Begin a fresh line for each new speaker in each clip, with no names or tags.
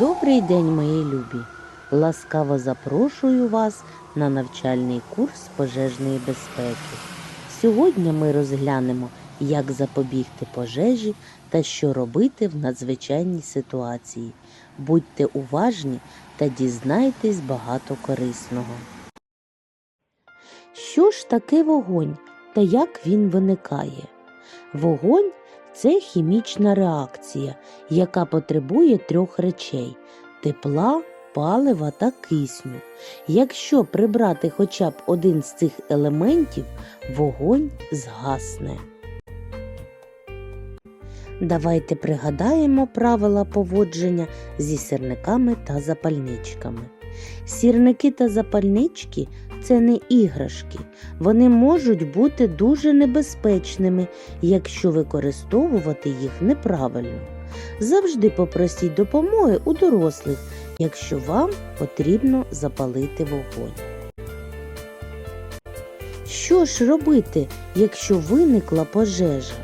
Добрий день, мої любі! Ласкаво запрошую вас на навчальний курс пожежної безпеки. Сьогодні ми розглянемо, як запобігти пожежі та що робити в надзвичайній ситуації. Будьте уважні та дізнайтесь багато корисного. Що ж таке вогонь та як він виникає? Вогонь це хімічна реакція, яка потребує трьох речей тепла, палива та кисню. Якщо прибрати хоча б один з цих елементів, вогонь згасне. Давайте пригадаємо правила поводження зі сірниками та запальничками. Сірники та запальнички це не іграшки. Вони можуть бути дуже небезпечними, якщо використовувати їх неправильно. Завжди попросіть допомоги у дорослих, якщо вам потрібно запалити вогонь. Що ж робити, якщо виникла пожежа?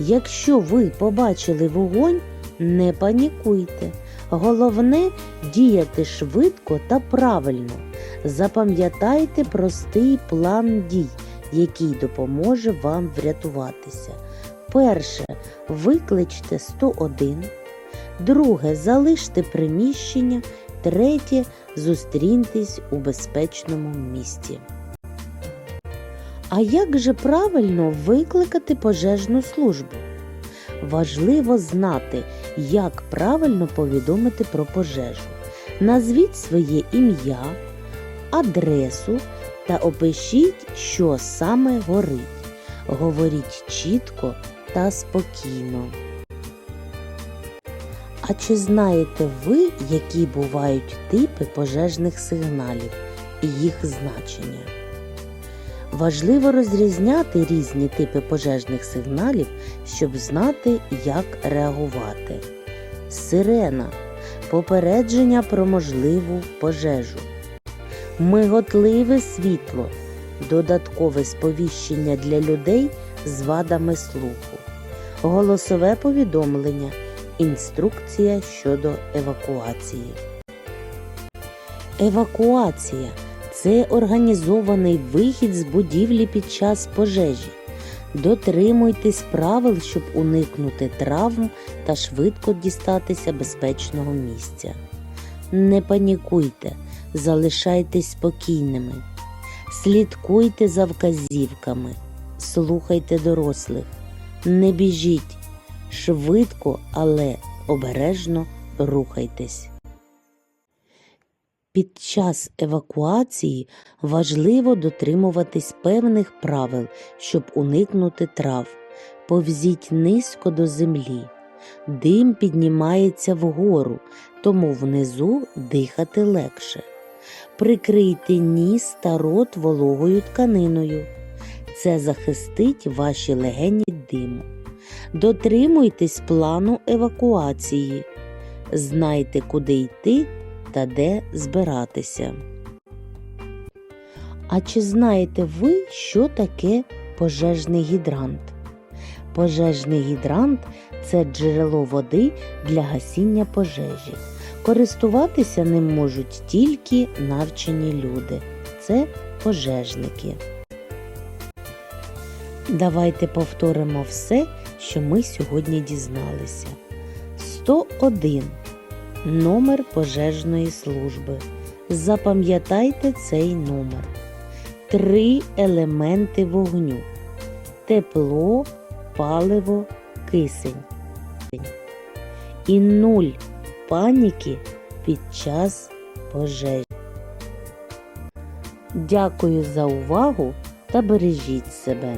Якщо ви побачили вогонь, не панікуйте. Головне діяти швидко та правильно. Запам'ятайте простий план дій, який допоможе вам врятуватися. Перше. Викличте 101. Друге. Залиште приміщення. Третє. Зустріньтесь у безпечному місці. А як же правильно викликати пожежну службу? Важливо знати, як правильно повідомити про пожежу. Назвіть своє ім'я, адресу та опишіть, що саме горить. Говоріть чітко та спокійно. А чи знаєте ви, які бувають типи пожежних сигналів і їх значення? Важливо розрізняти різні типи пожежних сигналів, щоб знати, як реагувати. Сирена попередження про можливу пожежу. Миготливе світло додаткове сповіщення для людей з вадами слуху. Голосове повідомлення. Інструкція щодо евакуації. Евакуація це організований вихід з будівлі під час пожежі. Дотримуйтесь правил, щоб уникнути травм та швидко дістатися безпечного місця. Не панікуйте, залишайтесь спокійними. Слідкуйте за вказівками, слухайте дорослих, не біжіть, швидко, але обережно рухайтесь. Під час евакуації важливо дотримуватись певних правил, щоб уникнути трав. Повзіть низько до землі. Дим піднімається вгору, тому внизу дихати легше. Прикрийте ніс та рот вологою тканиною. Це захистить ваші легені диму. Дотримуйтесь плану евакуації. Знайте, куди йти та де збиратися. А чи знаєте ви, що таке пожежний гідрант? Пожежний гідрант це джерело води для гасіння пожежі. Користуватися ним можуть тільки навчені люди. Це пожежники. Давайте повторимо все, що ми сьогодні дізналися. 101. Номер пожежної служби. Запам'ятайте цей номер. Три елементи вогню: тепло, паливо, кисень. І нуль паніки під час пожежі. Дякую за увагу та бережіть себе.